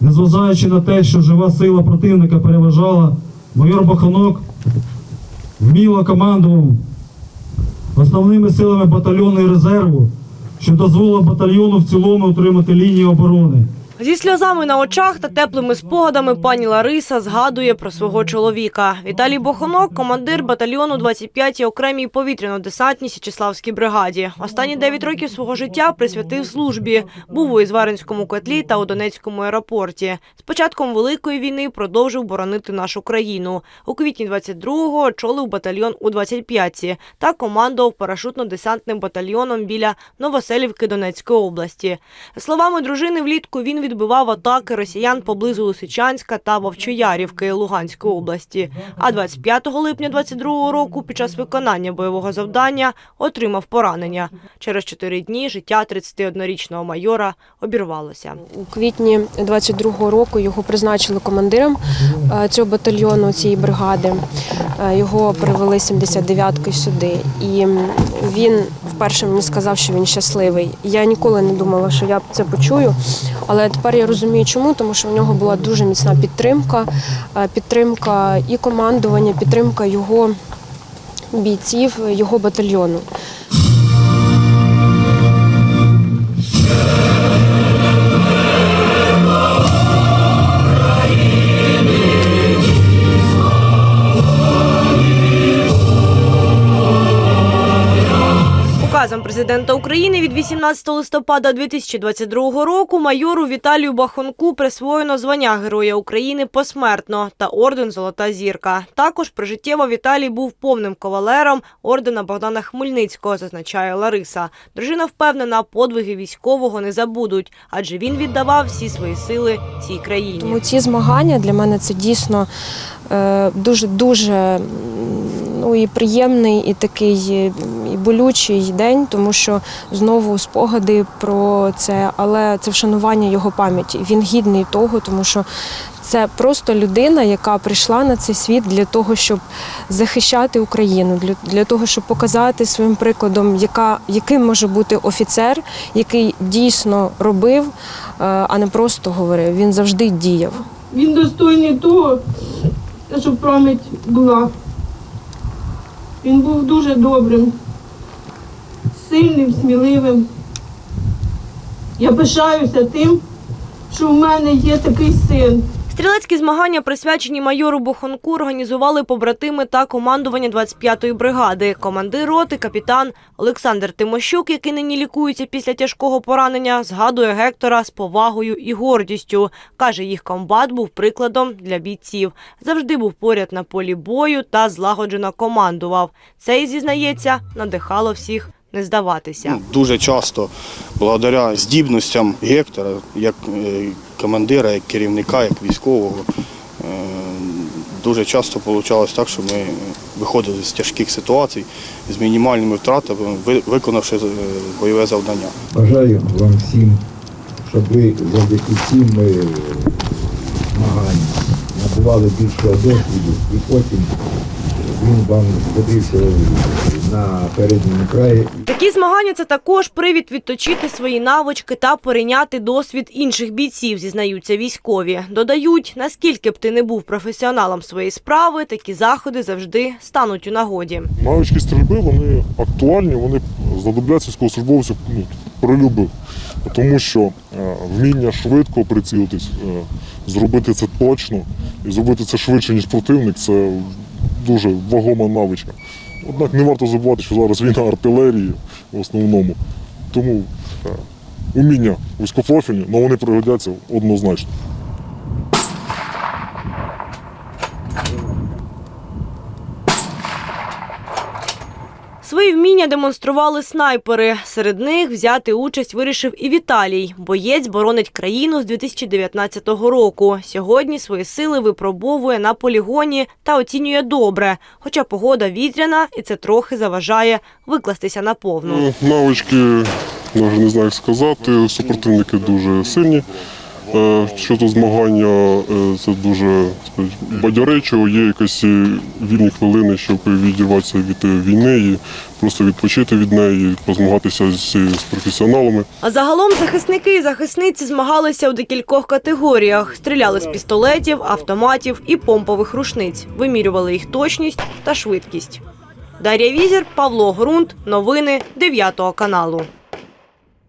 Незважаючи на те, що жива сила противника переважала, майор Баханок вміло командував основними силами батальйону і резерву, що дозволило батальйону в цілому отримати лінію оборони. Зі сльозами на очах та теплими спогадами пані Лариса згадує про свого чоловіка. Віталій Бохонок, командир батальйону 25-й окремій повітряно-десантній Січеславській бригаді. Останні 9 років свого життя присвятив службі. Був у Ізваринському котлі та у Донецькому аеропорті. З початком Великої війни продовжив боронити нашу країну. У квітні 22-го очолив батальйон у 25-ті та командував парашутно-десантним батальйоном біля Новоселівки Донецької області. Словами дружини, влітку він відбивав атаки росіян поблизу Лисичанська та Вовчоярівки Луганської області. А 25 липня 22 року під час виконання бойового завдання отримав поранення. Через чотири дні життя 31-річного майора обірвалося. У квітні 22-го року його призначили командиром е, цього батальйону, цієї бригади. Е, Його привели 79-ки сюди. І він вперше мені сказав, що він щасливий. Я ніколи не думала, що я це почую. Але тепер я розумію, чому, тому що в нього була дуже міцна підтримка, е, підтримка і командування, підтримка його бійців, його батальйону. Указом президента України від 18 листопада 2022 року майору Віталію Бахонку присвоєно звання Героя України посмертно та орден Золота зірка. Також прижиттєво Віталій був повним кавалером ордена Богдана Хмельницького, зазначає Лариса. Дружина впевнена, подвиги військового не забудуть, адже він віддавав всі свої сили цій країні. Тому ці змагання для мене це дійсно е, дуже дуже ну і приємний, і такий болючий день, тому що знову спогади про це, але це вшанування його пам'яті. Він гідний того, тому що це просто людина, яка прийшла на цей світ для того, щоб захищати Україну, для, того, щоб показати своїм прикладом, яка, яким може бути офіцер, який дійсно робив, е, а не просто говорив. Він завжди діяв. Він достойний того, щоб пам'ять була. Він був дуже добрим, сильним, сміливим. Я пишаюся тим, що в мене є такий син. Стрілецькі змагання, присвячені майору Бохонку, організували побратими та командування 25-ї бригади. Командир роти, капітан Олександр Тимощук, який нині лікується після тяжкого поранення, згадує Гектора з повагою і гордістю. Каже, їх комбат був прикладом для бійців. Завжди був поряд на полі бою та злагоджено командував. Це зізнається, надихало всіх не здаватися. Ну, Дуже часто, благодаря здібностям Гектора, як е, командира, як керівника, як військового, е, дуже часто вийшло так, що ми виходили з тяжких ситуацій з мінімальними втратами, виконавши е, бойове завдання. Бажаю вам всім, щоб ви завдяки цим змаганням набували більшого досвіду і потім він вам згодився на передньому краї Такі змагання це також привід відточити свої навички та перейняти досвід інших бійців, зізнаються військові. Додають, наскільки б ти не був професіоналом своєї справи, такі заходи завжди стануть у нагоді. Навички стрільби вони актуальні, вони знадобляться військовослужбовцю ну, при. Тому що е, вміння швидко прицілитись, е, зробити це точно і зробити це швидше, ніж противник, це дуже вагома навичка. Однак не варто забувати, що зараз війна артилерії в основному. Тому е, уміння вузькопрофільні, але вони пригодяться однозначно. Свої вміння демонстрували снайпери. Серед них взяти участь вирішив і Віталій. Боєць боронить країну з 2019 року. Сьогодні свої сили випробовує на полігоні та оцінює добре. Хоча погода вітряна, і це трохи заважає викластися наповну. Е, Навички, навіть не знаю, як сказати. Супротивники дуже сильні. Е, Щодо змагання, е, це дуже бадьоречиво, є якісь е, вільні хвилини, щоб відірватися від війни і просто відпочити від неї, позмагатися з, з професіоналами. А загалом захисники і захисниці змагалися у декількох категоріях: стріляли з пістолетів, автоматів і помпових рушниць, вимірювали їх точність та швидкість. Дар'я Візір, Павло Грунт. Новини 9 каналу.